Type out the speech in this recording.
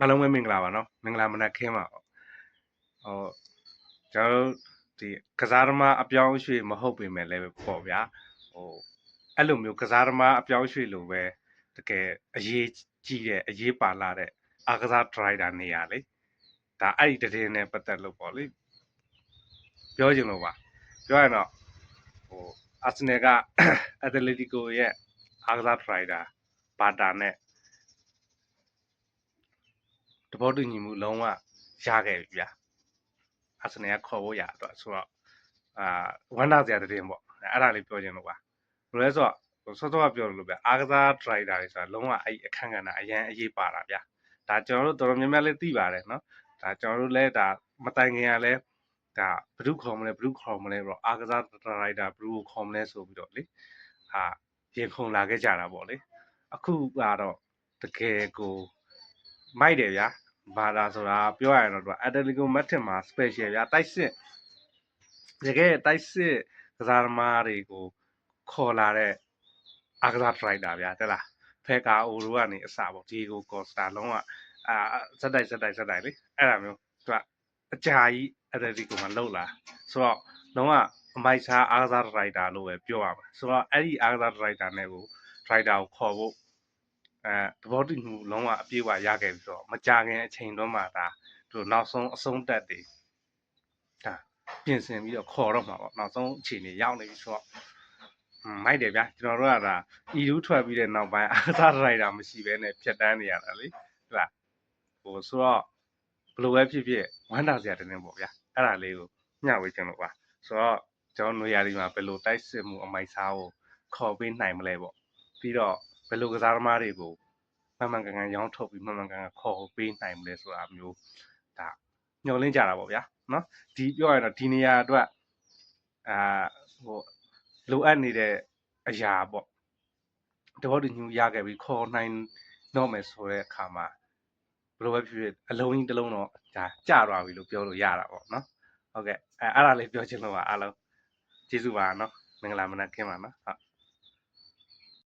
အားလုံးပဲမင်္ဂလာပါနော်မင်္ဂလာမနက်ခင်းပါဟိုကျွန်တော်တို့ဒီကစားသမားအပြောင်းအရွှေ့မဟုတ်ပေမဲ့လည်းပေါ့ဗျာဟိုအဲ့လိုမျိုးကစားသမားအပြောင်းအရွှေ့လိုပဲတကယ်အရေးကြီးတဲ့အရေးပါလာတဲ့အားကစားဒရိုက်တာနေရာလေဒါအဲ့ဒီတည်င်းနဲ့ပတ်သက်လို့ပေါ့လေပြောချင်လို့ပါပြောရရင်တော့ဟိုအာဆင်နယ်ကအက်တလက်တီကိုရဲ့အားကစားဒရိုက်တာဘာတာနဲ့ သဘောတူညီမှုလုံးဝရခဲ့ပြီဗျာအာဆင်နယ်ကခေါ်ဖို့ရတော့ဆိုတော့အာဝမ်းသာစရာတည်င်းပေါ့အဲ့ဒါလေးပြောချင်လို့ပါဘယ်လိုလဲဆိုတော့စောစောကပြောလို့ဗျာအားကစားဒရိုက်တာတွေဆိုတာလုံးဝအဲ့အခန့်ကဏ္ဍအရန်အရေးပါတာဗျာဒါကျွန်တော်တို့တော်တော်များများလေးသိပါတယ်နော်ဒါကျွန်တော်တို့လည်းဒါမတိုင်ခင်ကလည်းဒါဘ누구ခေါ်မလဲဘ누구ခေါ်မလဲပေါ့အားကစားဒရိုက်တာဘ누구ခေါ်မလဲဆိုပြီးတော့လေဟာရင်ခုန်လာခဲ့ကြတာပေါ့လေအခုကတော့တကယ်ကိုမိုက်တယ်ဗျာ ဘာသာဆိုတာပြောရရင်တော့သူကအတလီကိုမက်ထင်မှာ special ဗျာတိုက်စစ်တကယ်တိုက်စစ်ကစားသမားတွေကိုခေါ်လာတဲ့အားကစားဒရိုက်တာဗျာတဲ့လားဖဲကာအိုရိုကနေအစပေါ့ဒီကိုကော့စတာလုံးဝအာဇက်တိုက်ဇက်တိုက်ဇက်တိုက်လေအဲ့ဒါမျိုးသူကအကြာကြီးအတလီကိုမှလှုပ်လာဆိုတော့လုံးဝအမိုက်စားအားကစားဒရိုက်တာလို့ပဲပြောရမှာဆိုတော့အဲ့ဒီအားကစားဒရိုက်တာနဲ့ကိုဒရိုက်တာကိုခေါ်ဖို့ အဲသဘောတူမှုလုံးဝအပြည့်အဝရခဲ့ပြီဆိုတော့မကြခင်အချိန်တော့မှဒါသူတို့နောက်ဆုံးအဆုံးတက်တွေဒါပြင်ဆင်ပြီးတော့ခေါ်တော့မှာပေါ့နောက်ဆုံးအချိန်တွေရောက်နေပြီဆိုတော့ဟွန်းမိုက်တယ်ဗျာကျွန်တော်တို့ကဒါဤလူထွက်ပြီးတဲ့နောက်ပိုင်းအားသာရိုက်တာမရှိဘဲနဲ့ဖြတ်တန်းနေရတာလေဟုတ်လားဟိုဆိုတော့ဘယ်လိုပဲဖြစ်ဖြစ်ဝမ်းသာစရာတင်းတင်းပေါ့ဗျာအဲ့ဒါလေးကိုမျှဝေချင်လို့ပါဆိုတော့ကျွန်တော်တို့နေရာဒီမှာဘယ်လိုတိုက်စစ်မှုအမိုက်စားကိုခေါ်ပေးနိုင်မလဲပေါ့ပြီးတော့ ဘယ်လိုကစားသမားတွေကိုမှန်မှန်ကန်ကန်ရောင်းထုတ်ပြီးမှန်မှန်ကန်ကန်ခေါ်ပေးနိုင်မလဲဆိုတာမျိုးဒါညှော်လင့်ကြတာပေါ့ဗျာနော်ဒီပြောရရင်တော့ဒီနေရာအတွက်အာဟိုလိုအပ်နေတဲ့အရာပေါ့တဘောတူညူရခဲ့ပြီးခေါ်နိုင်တော့မယ်ဆိုတဲ့အခါမှာဘယ်လိုပဲဖြစ်ဖြစ်အလုံးကြီးတစ်လုံးတော့ဒါကြသွားပြီလို့ပြောလို့ရတာပေါ့နော်ဟုတ်ကဲ့အဲအဲ့ဒါလေးပြောချင်လို့ပါအားလုံးကျေးဇူးပါနော်မင်္ဂလာမနက်ခင်းပါနော်ဟုတ်